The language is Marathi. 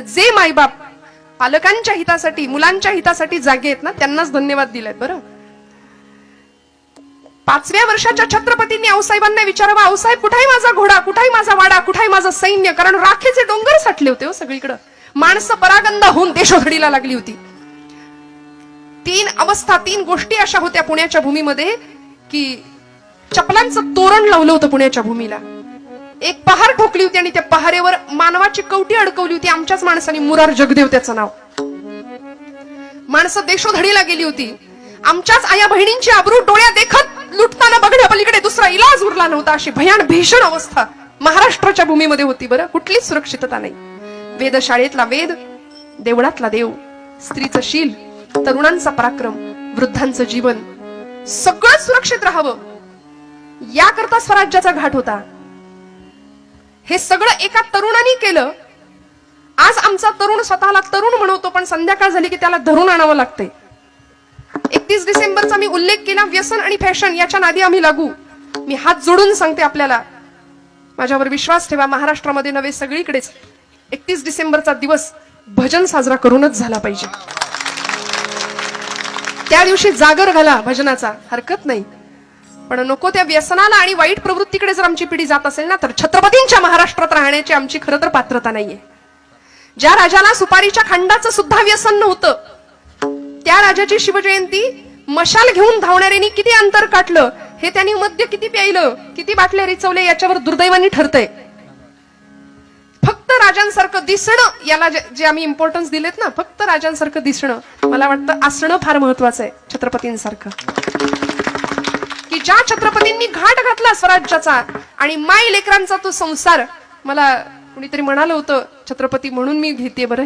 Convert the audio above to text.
जे मायबाप पालकांच्या हितासाठी मुलांच्या हितासाठी जागे आहेत ना त्यांनाच धन्यवाद दिलेत बरं? पाचव्या वर्षाच्या छत्रपतींनी आऊसाहेबांना विचारावं आऊसाहेब कुठाही माझा घोडा कुठाही माझा वाडा कुठाही माझं सैन्य कारण राखेचे डोंगर साठले होते हो सगळीकडं. माणसं परागंदा होऊन देशोधडीला लागली होती. तीन अवस्था तीन गोष्टी अशा होत्या पुण्याच्या भूमीमध्ये की चपलांचं तोरण लावलं होतं पुण्याच्या भूमीला. एक पहार ठोकली होती आणि त्या पहारेवर मानवाची कवटी अडकवली होती. आमच्याच माणसाने मुरार जगदेव त्याचं नाव. माणसं देशोधडीला गेली होती. आमच्याच आया बहिणींची आबरू डोळ्या देखत लुटताना बघण्या पलीकडे दुसरा इलाज उरला नव्हता. अशी भयान भीषण अवस्था महाराष्ट्राच्या भूमीमध्ये होती बरं. कुठलीच सुरक्षितता नाही. वेदशाळेतला वेद देवळातला देव स्त्रीचं शील तरुणांचा पराक्रम वृद्धांचं जीवन सगळं सुरक्षित राहावं. याकरता स्वराज्याचा घाट होता. हे सगळं एका तरुणाने केलं. आज आमचा तरुण स्वतःला तरुण म्हणवतो पण संध्याकाळ झाली की त्याला धरून आणावं लागते एकतीस डिसेंबरचा मी उल्लेख केला व्यसन आणि फॅशन याच्या नादी आम्ही लागू. मी हात जोडून सांगते आपल्याला. माझ्यावर विश्वास ठेवा महाराष्ट्रामध्ये नव्हे सगळीकडेच. एकतीस डिसेंबरचा दिवस भजन साजरा करूनच झाला पाहिजे. त्या दिवशी जागर घाला भजनाचा हरकत नाही. पण नको त्या व्यसनाला आणि वाईट प्रवृत्तीकडे जर आमची पिढी जात असेल ना तर छत्रपतींच्या महाराष्ट्रात राहण्याची आमची खरं तर पात्रता नाहीये. ज्या राजाला सुपारीच्या खंडाचं सुद्धा व्यसन नव्हतं त्या राजाची शिवजयंती मशाल घेऊन धावणाऱ्यांनी किती अंतर काटलं हे त्यांनी मद्य किती प्यायलं किती बाटल्या रिचवले याच्यावर दुर्दैवानी ठरतंय. फक्त राजांसारखं दिसणं याला जे जे आम्ही इम्पॉर्टन्स दिलेत ना फक्त राजांसारखं दिसणं मला वाटतं असणं फार महत्वाचं आहे छत्रपतींसारखं. की ज्या छत्रपतींनी घाट घातला स्वराज्याचा आणि माय लेकरांचा तो संसार मला कुणीतरी म्हणालं होतं छत्रपती म्हणून मी घेते बरं.